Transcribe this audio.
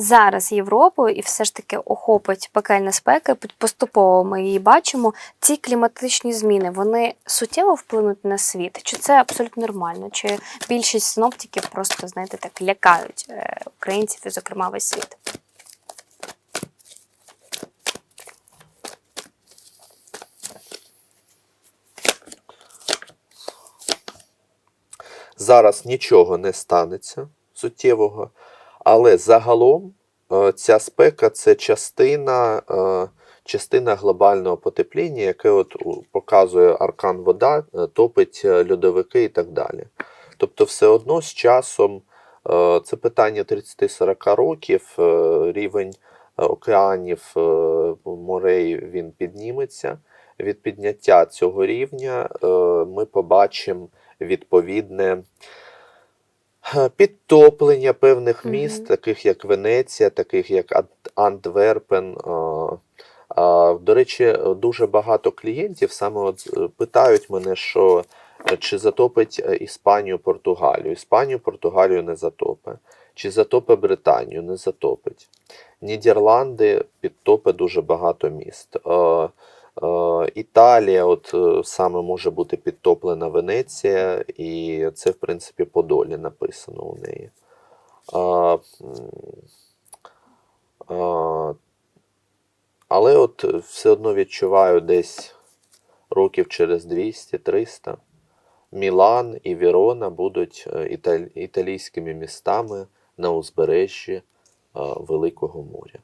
зараз Європу і все ж таки охопить пекельна спека. Поступово ми її бачимо. Ці кліматичні зміни вони суттєво вплинуть на світ. Чи це абсолютно нормально? Чи більшість синоптиків просто знаєте так лякають е, українців і, зокрема, весь світ? Зараз нічого не станеться суттєвого, але загалом е, ця спека це частина, е, частина глобального потепління, яке от показує аркан вода, е, топить льодовики і так далі. Тобто, все одно з часом це питання 30-40 років, рівень океанів, морей він підніметься. Від підняття цього рівня ми побачимо відповідне підтоплення певних міст, таких як Венеція, таких як Ан- Антверпен. е, До речі, дуже багато клієнтів саме от е, питають мене, що е, чи затопить Іспанію, Португалію. Іспанію, Португалію не затопить. Чи затопить Британію? Не затопить. Нідерланди підтопить дуже багато міст. Е, Італія, от е, саме може бути підтоплена Венеція, і це, в принципі, по долі написано у неї. А, а, але от все одно відчуваю десь років через 200-300 Мілан і Вірона будуть е, італійськими містами на узбережжі Великого моря.